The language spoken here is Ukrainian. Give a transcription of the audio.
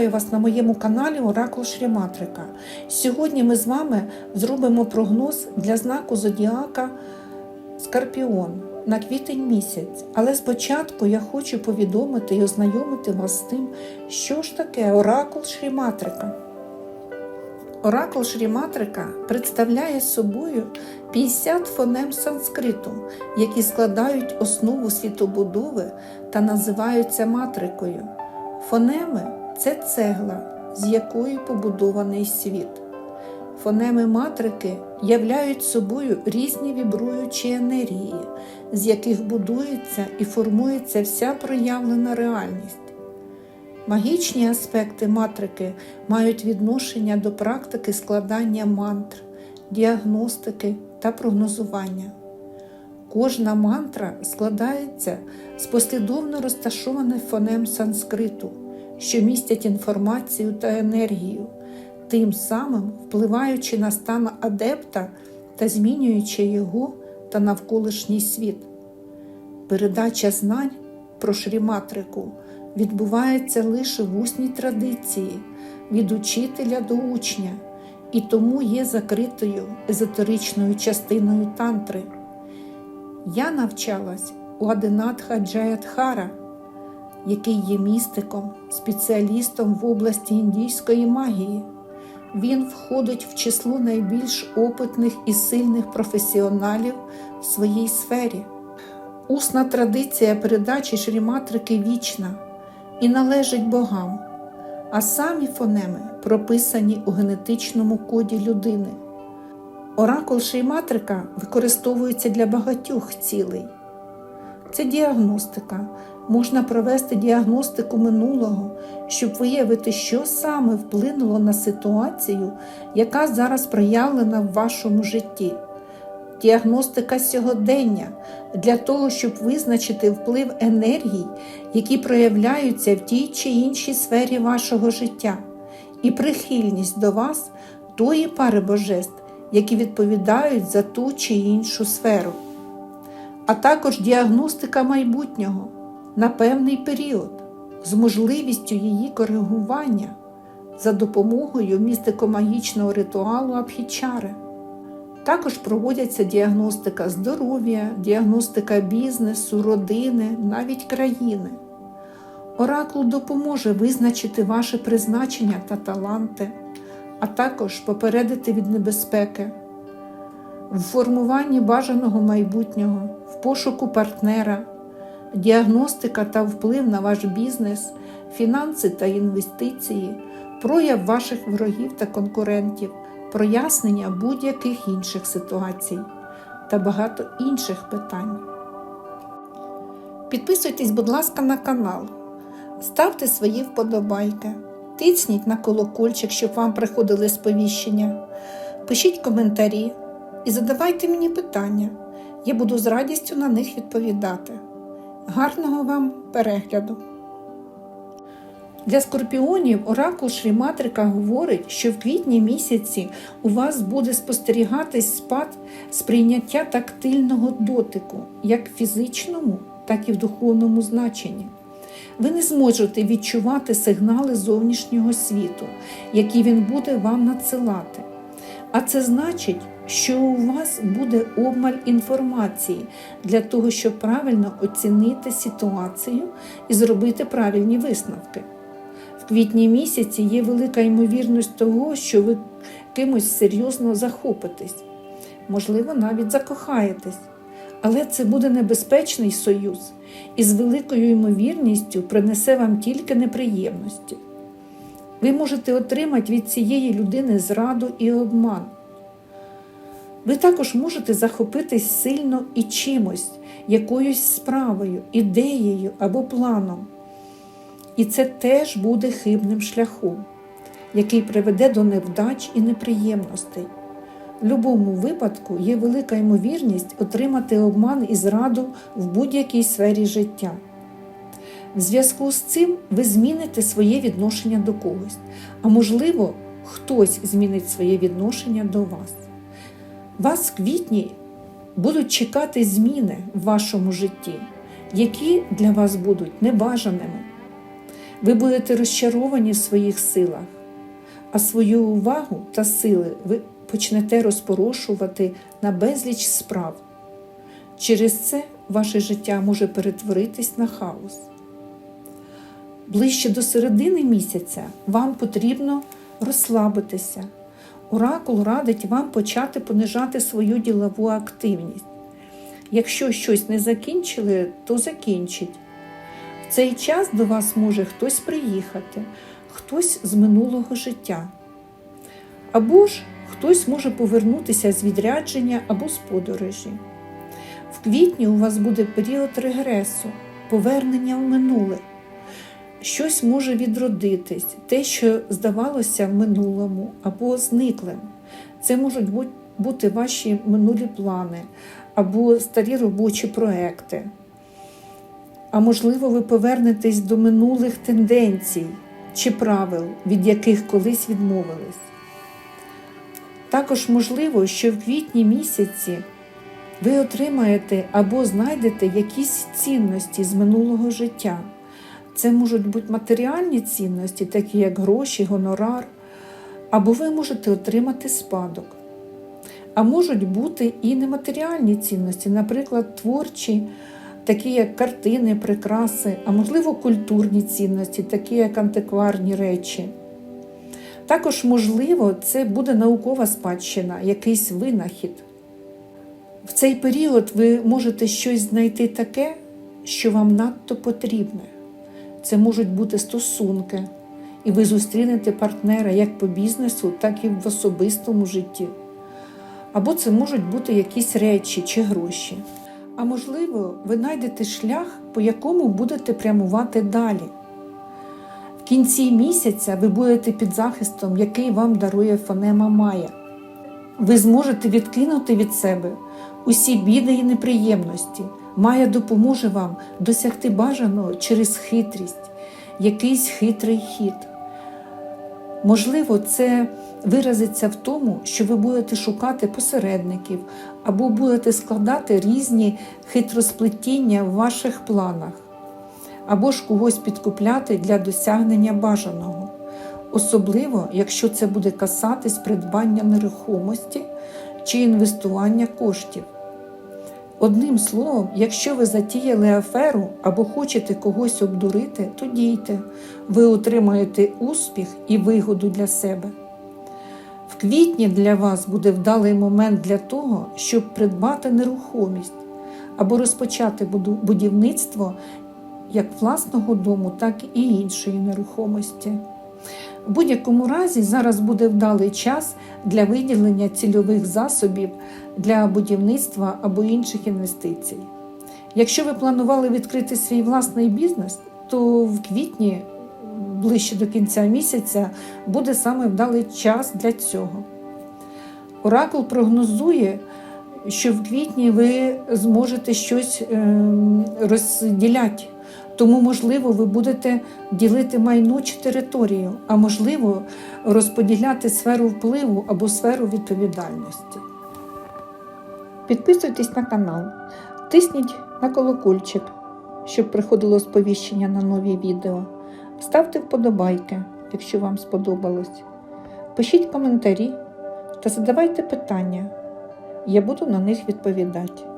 Вітаю вас на моєму каналі Оракул Шріматрика. Сьогодні ми з вами зробимо прогноз для знаку Зодіака Скорпіон на квітень місяць. Але спочатку я хочу повідомити і ознайомити вас з тим, що ж таке Оракул Шріматрика. Оракул Шріматрика представляє собою 50 фонем санскриту, які складають основу світобудови та називаються матрикою. Фонеми це цегла, з якої побудований світ. Фонеми матрики являють собою різні вібруючі енергії, з яких будується і формується вся проявлена реальність. Магічні аспекти матрики мають відношення до практики складання мантр, діагностики та прогнозування. Кожна мантра складається з послідовно розташованих фонем санскриту, що містять інформацію та енергію, тим самим впливаючи на стан адепта та змінюючи його та навколишній світ. Передача знань про шріматрику відбувається лише в усній традиції від учителя до учня і тому є закритою езотеричною частиною тантри. Я навчалась у Адинатха Джаядхара, який є містиком, спеціалістом в області індійської магії. Він входить в число найбільш опитних і сильних професіоналів в своїй сфері. Усна традиція передачі шріматрики вічна і належить богам, а самі фонеми прописані у генетичному коді людини. Оракул шейматрика використовується для багатьох цілей. Це діагностика. Можна провести діагностику минулого, щоб виявити, що саме вплинуло на ситуацію, яка зараз проявлена в вашому житті. Діагностика сьогодення для того, щоб визначити вплив енергій, які проявляються в тій чи іншій сфері вашого життя, і прихильність до вас тої пари божеств, які відповідають за ту чи іншу сферу, а також діагностика майбутнього на певний період з можливістю її коригування за допомогою містико-магічного ритуалу Абхічари. Також проводяться діагностика здоров'я, діагностика бізнесу, родини, навіть країни. Оракул допоможе визначити ваше призначення та таланти, а також попередити від небезпеки, в формуванні бажаного майбутнього, в пошуку партнера, діагностика та вплив на ваш бізнес, фінанси та інвестиції, прояв ваших ворогів та конкурентів, прояснення будь-яких інших ситуацій та багато інших питань. Підписуйтесь, будь ласка, на канал, ставте свої вподобайки, тисніть на колокольчик, щоб вам приходили сповіщення, пишіть коментарі і задавайте мені питання. Я буду з радістю на них відповідати. Гарного вам перегляду! Для скорпіонів оракул Шріматрика говорить, що в квітні місяці у вас буде спостерігатись спад сприйняття тактильного дотику, як в фізичному, так і в духовному значенні. Ви не зможете відчувати сигнали зовнішнього світу, які він буде вам надсилати. А це значить, що у вас буде обмаль інформації для того, щоб правильно оцінити ситуацію і зробити правильні висновки. В квітні місяці є велика ймовірність того, що ви кимось серйозно захопитесь, можливо, навіть закохаєтесь. Але це буде небезпечний союз і з великою ймовірністю принесе вам тільки неприємності. Ви можете отримати від цієї людини зраду і обман. Ви також можете захопитись сильно і чимось, якоюсь справою, ідеєю або планом. І це теж буде хибним шляхом, який приведе до невдач і неприємностей. В будь-якому випадку є велика ймовірність отримати обман і зраду в будь-якій сфері життя. В зв'язку з цим ви зміните своє відношення до когось, а можливо, хтось змінить своє відношення до вас. Вас в квітні будуть чекати зміни в вашому житті, які для вас будуть небажаними. Ви будете розчаровані в своїх силах, а свою увагу та сили ви почнете розпорошувати на безліч справ. Через це ваше життя може перетворитись на хаос. Ближче до середини місяця вам потрібно розслабитися. Оракул радить вам почати понижати свою ділову активність. Якщо щось не закінчили, то закінчіть. В цей час до вас може хтось приїхати, хтось з минулого життя. Або ж хтось може повернутися з відрядження або з подорожі. В квітні у вас буде період регресу, повернення в минуле. Щось може відродитись, те, що здавалося в минулому або зниклим. Це можуть бути ваші минулі плани або старі робочі проекти. А можливо, ви повернетесь до минулих тенденцій чи правил, від яких колись відмовились. Також можливо, що в квітні місяці ви отримаєте або знайдете якісь цінності з минулого життя. Це можуть бути матеріальні цінності, такі як гроші, гонорар, або ви можете отримати спадок. А можуть бути і нематеріальні цінності, наприклад, творчі, такі як картини, прикраси, а можливо, культурні цінності, такі як антикварні речі. Також, можливо, це буде наукова спадщина, якийсь винахід. В цей період ви можете щось знайти таке, що вам надто потрібне. Це можуть бути стосунки, і ви зустрінете партнера як по бізнесу, так і в особистому житті. Або це можуть бути якісь речі чи гроші. А можливо, ви знайдете шлях, по якому будете прямувати далі. В кінці місяця ви будете під захистом, який вам дарує фонема Майя. Ви зможете відкинути від себе усі біди і неприємності. Майя допоможе вам досягти бажаного через хитрість, якийсь хитрий хід. Можливо, це виразиться в тому, що ви будете шукати посередників або будете складати різні хитросплетіння в ваших планах, або ж когось підкупляти для досягнення бажаного. Особливо, якщо це буде касатись придбання нерухомості чи інвестування коштів. Одним словом, якщо ви затіяли аферу або хочете когось обдурити, то дійте, ви отримаєте успіх і вигоду для себе. В квітні для вас буде вдалий момент для того, щоб придбати нерухомість або розпочати будівництво як власного дому, так і іншої нерухомості. Будь-якому разі зараз буде вдалий час для виділення цільових засобів для будівництва або інших інвестицій. Якщо ви планували відкрити свій власний бізнес, то в квітні, ближче до кінця місяця, буде саме вдалий час для цього. Оракул прогнозує, що в квітні ви зможете щось ем, розділяти. Тому, можливо, ви будете ділити майно чи територію, а можливо, розподіляти сферу впливу або сферу відповідальності. Підписуйтесь на канал, тисніть на колокольчик, щоб приходило сповіщення на нові відео. Ставте вподобайки, якщо вам сподобалось. Пишіть коментарі та задавайте питання. Я буду на них відповідати.